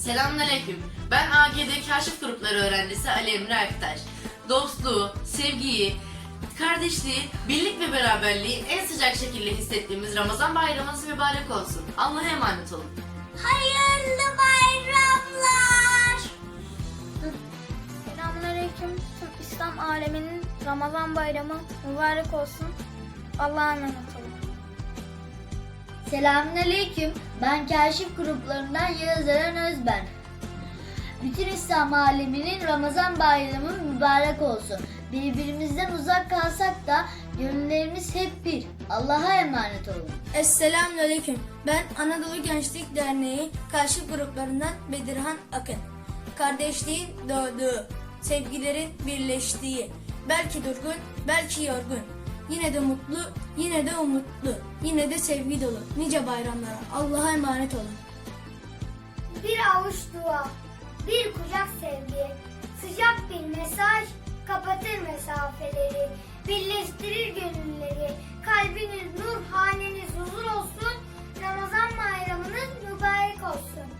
Selamünaleyküm. Ben AGD Kaşif Grupları öğrencisi Ali Emre Aktaş. Dostluğu, sevgiyi, kardeşliği, birlik ve beraberliği en sıcak şekilde hissettiğimiz Ramazan bayramınız mübarek olsun. Allah'a emanet olun. Hayırlı bayramlar. Selamünaleyküm. Tüm İslam aleminin Ramazan bayramı mübarek olsun. Allah'a emanet olun. Selamünaleyküm. Ben Kaşif gruplarından Yağız Eren Özben. Bütün İslam aleminin Ramazan bayramı mübarek olsun. Birbirimizden uzak kalsak da gönüllerimiz hep bir. Allah'a emanet olun. Selamünaleyküm. Ben Anadolu Gençlik Derneği karşı gruplarından Bedirhan Akın. Kardeşliğin doğduğu, sevgilerin birleştiği, belki durgun, belki yorgun. Yine de mutlu, yine de umutlu, yine de sevgi dolu. Nice bayramlara. Allah'a emanet olun. Bir avuç dua, bir kucak sevgi, sıcak bir mesaj kapatır mesafeleri, birleştirir gönülleri, kalbiniz nur, haneniz huzur olsun, Ramazan bayramınız mübarek olsun.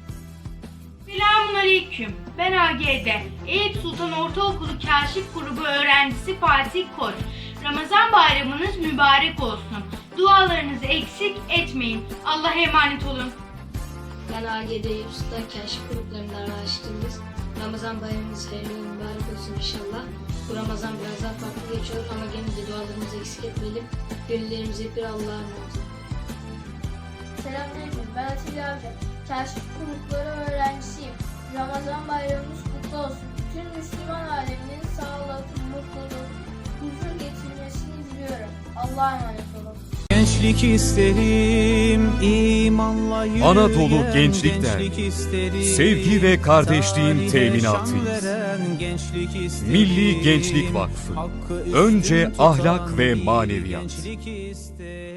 Selamünaleyküm. Ben AGD. Eyüp Sultan Ortaokulu Kaşif Grubu öğrencisi Fatih Koç. Ramazan bayramınız mübarek olsun. Dualarınızı eksik etmeyin. Allah'a emanet olun. Ben AGD Yusuf'ta keşif gruplarında araştırdığımız Ramazan bayramımız hayırlı ve mübarek olsun inşallah. Bu Ramazan biraz daha farklı geçiyor ama gene de dualarımızı eksik etmeyelim. Gönüllerimiz hep bir Allah'a emanet olun. Selamünaleyküm. Ben Atilla Avcı. Kaşif grupları öğrencisiyim. Ramazan bayramımız kutlu olsun. Bütün Müslüman aleminin Allah'a emanet olun. Gençlik isterim, imanla yürüyen Anadolu Gençlik gençlik Derneği. isterim. Sevgi ve kardeşliğin teminatıyız. gençlik isterim. Milli Gençlik Vakfı. Önce ahlak ve maneviyat. gençlik isterim.